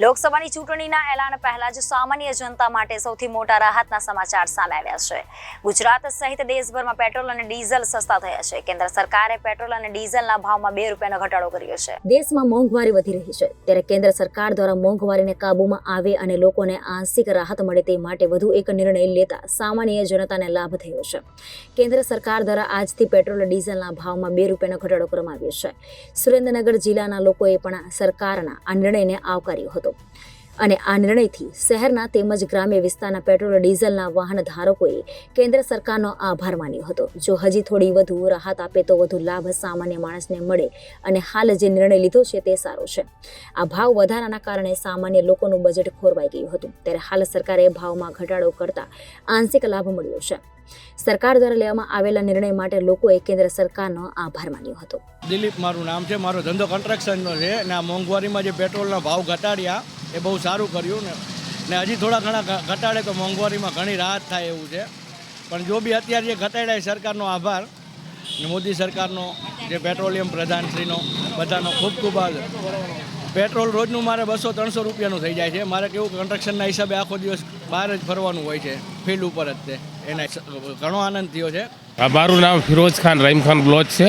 લોકસભાની ચૂંટણીના એલાન પહેલા જ સામાન્ય જનતા માટે સૌથી મોટા રાહતના સમાચાર સામે આવ્યા છે. ગુજરાત સહિત દેશભરમાં પેટ્રોલ અને ડીઝલ સસ્તા થયા છે. કેન્દ્ર સરકારે પેટ્રોલ અને ડીઝલના ભાવમાં બે રૂપિયાનો ઘટાડો કર્યો છે. દેશમાં મોંઘવારી વધી રહી છે. ત્યારે કેન્દ્ર સરકાર દ્વારા મોંઘવારીને કાબૂમાં આવે અને લોકોને આંશિક રાહત મળે તે માટે વધુ એક નિર્ણય લેતા સામાન્ય જનતાને લાભ થયો છે. કેન્દ્ર સરકાર દ્વારા આજથી પેટ્રોલ ડીઝલના ભાવમાં બે રૂપિયાનો ઘટાડો કરવામાં આવ્યો છે. સુરેન્દ્રનગર જિલ્લાના લોકોએ પણ સરકારના આ નિર્ણયને આવકાર્યો હતો. અને આ નિર્ણયથી શહેરના તેમજ ગ્રામ્ય વિસ્તારના પેટ્રોલ ડીઝલના વાહન ધારકોએ કેન્દ્ર સરકારનો આભાર માન્યો હતો. જો હજી થોડી વધુ રાહત આપે તો વધુ લાભ સામાન્ય માણસને મળે અને હાલ જે નિર્ણય લીધો છે તે સારો છે. આ ભાવ વધારાના કારણે સામાન્ય લોકોનું બજેટ ખોરવાઈ ગયું હતું. ત્યારે હાલ સરકારે ભાવમાં ઘટાડો કરતા આંશિક લાભ મળ્યો છે. સરકાર દ્વારા લેવામાં આવેલા નિર્ણય માટે લોકોએ કેન્દ્ર સરકારનો આભાર માન્યો હતો. દિલીપ, મારું નામ છે, મારો ધંધો કન્સ્ટ્રક્શનનો છે અને આ મોંઘવારીમાં જે પેટ્રોલના ભાવ ઘટાડ્યા એ બહુ સારું કર્યું ને. ને હજી થોડા ઘણા ઘટાડે તો મોંઘવારીમાં ઘણી રાહત થાય એવું છે. પણ જો બી અત્યારે જે ઘટાડ્યા એ સરકારનો આભાર ને મોદી સરકારનો, જે પેટ્રોલિયમ પ્રધાનશ્રીનો, બધાનો ખૂબ ખૂબ આભાર. પેટ્રોલ રોજનું મારે બસો ત્રણસો રૂપિયાનું થઈ જાય છે. મારે કેવું કન્સ્ટ્રક્શનના હિસાબે આખો દિવસ બહાર જ ફરવાનું હોય છે ફિલ્ડ ઉપર જ તે. એના ઘણો આનંદ થયો છે. આ મારું નામ ફિરોજ ખાન રહીમ ખાન બ્લોચ છે.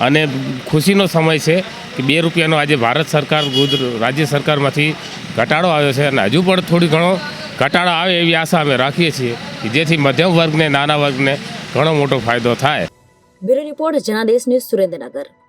અને ખુશીનો સમય છે કે બે રૂપિયાનો આજે ભારત સરકાર ગુજરા રાજ્ય સરકારમાંથી ઘટાડો આવ્યો છે. અને હજુ પણ થોડી ઘણો ઘટાડો આવે એવી આશા અમે રાખીએ છીએ કે જેથી મધ્યમ વર્ગને નાના વર્ગને ઘણો મોટો ફાયદો થાય. Bureau report Janadesh news Surendranagar.